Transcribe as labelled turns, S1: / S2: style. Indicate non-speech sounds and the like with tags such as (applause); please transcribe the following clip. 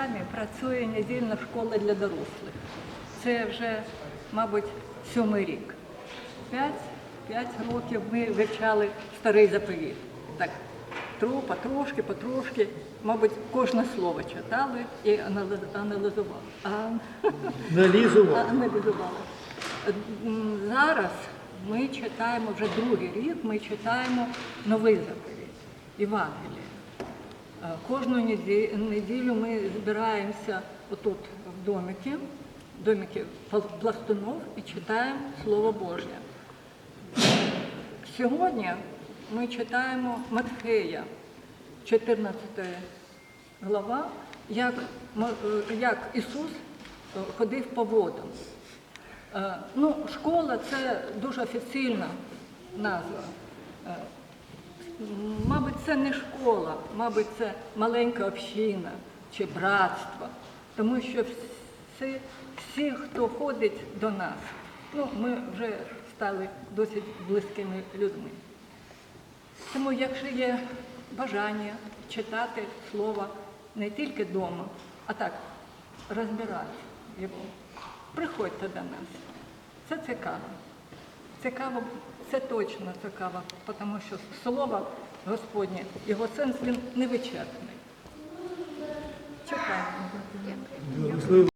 S1: храмі працює недільна школа для дорослих. Це вже, мабуть, сьомий рік. П'ять, п'ять років ми вивчали старий заповіт. Так, тру, потрошки, потрошки, мабуть, кожне слово читали і анали- аналізували. Аналізували. (laughs) Зараз ми читаємо вже другий рік, ми читаємо новий заповіт, Євангеліє. Е, Кожну неділю ми збираємося отут в доміки, в доміки пластунов і читаємо Слово Боже. Сьогодні ми читаємо Матфея, 14 глава, як, е, як Ісус е, ходив по водам. Ну, школа це дуже офіційна назва. Це не школа, мабуть, це маленька община чи братство. Тому що всі, всі хто ходить до нас, ну, ми вже стали досить близькими людьми. Тому, якщо є бажання читати слово не тільки вдома, а так розбирати його, приходьте до нас. Це цікаво. Цікаво, це точно цікаво, тому що слово Господнє, його сенс він невичерпний. Чекаємо.